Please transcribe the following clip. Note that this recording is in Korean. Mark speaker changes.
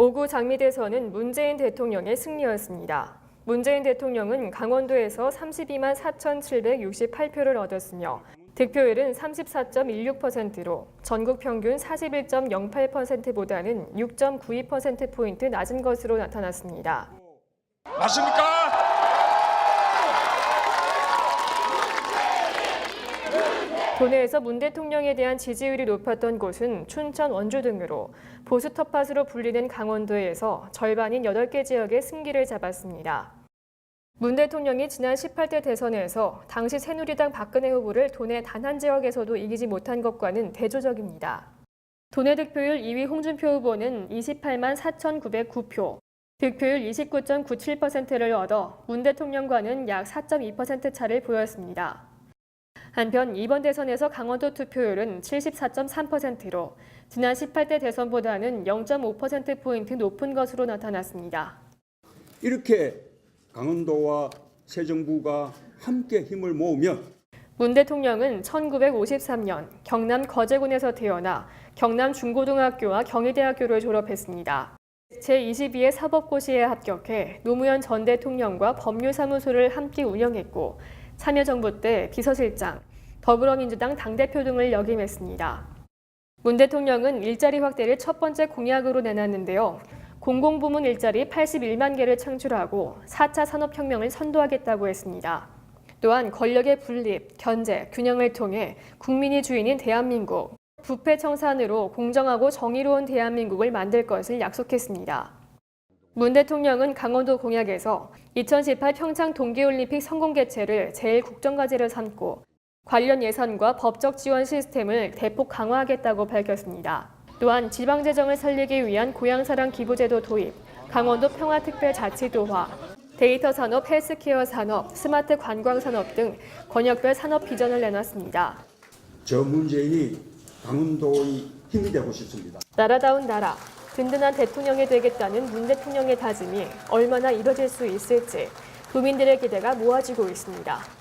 Speaker 1: 5구 장미대선은 문재인 대통령의 승리였습니다. 문재인 대통령은 강원도에서 32만 4,768표를 얻었으며 득표율은 34.16%로 전국 평균 41.08%보다는 6.92%포인트 낮은 것으로 나타났습니다.
Speaker 2: 맞습니까?
Speaker 1: 도내에서 문 대통령에 대한 지지율이 높았던 곳은 춘천, 원주 등으로 보수 텃밭으로 불리는 강원도에서 절반인 8개 지역의 승기를 잡았습니다. 문 대통령이 지난 18대 대선에서 당시 새누리당 박근혜 후보를 도내 단 한 지역에서도 이기지 못한 것과는 대조적입니다. 도내 득표율 2위 홍준표 후보는 28만 4,909표, 득표율 29.97%를 얻어 문 대통령과는 약 4.2% 차를 보였습니다. 한편 이번 대선에서 강원도 투표율은 74.3%로 지난 18대 대선보다는 0.5%포인트 높은 것으로 나타났습니다.
Speaker 3: 이렇게 강원도와 새 정부가 함께 힘을 모으면
Speaker 1: 문 대통령은 1953년 경남 거제군에서 태어나 경남 중고등학교와 경희대학교를 졸업했습니다. 제22회 사법고시에 합격해 노무현 전 대통령과 법률사무소를 함께 운영했고 참여정부 때 비서실장, 더불어민주당 당대표 등을 역임했습니다. 문 대통령은 일자리 확대를 첫 번째 공약으로 내놨는데요. 공공부문 일자리 81만 개를 창출하고 4차 산업혁명을 선도하겠다고 했습니다. 또한 권력의 분립, 견제, 균형을 통해 국민이 주인인 대한민국, 부패 청산으로 공정하고 정의로운 대한민국을 만들 것을 약속했습니다. 문 대통령은 강원도 공약에서 2018 평창 동계올림픽 성공 개최를 제일 국정과제를 삼고 관련 예산과 법적 지원 시스템을 대폭 강화하겠다고 밝혔습니다. 또한 지방재정을 살리기 위한 고향사랑 기부제도 도입, 강원도 평화특별자치도화, 데이터 산업, 헬스케어 산업, 스마트 관광 산업 등 권역별 산업 비전을 내놨습니다.
Speaker 3: 저 문재인이 강원도의 힘이 되고 싶습니다.
Speaker 1: 나라다운 나라, 든든한 대통령이 되겠다는 문 대통령의 다짐이 얼마나 이뤄질 수 있을지 국민들의 기대가 모아지고 있습니다.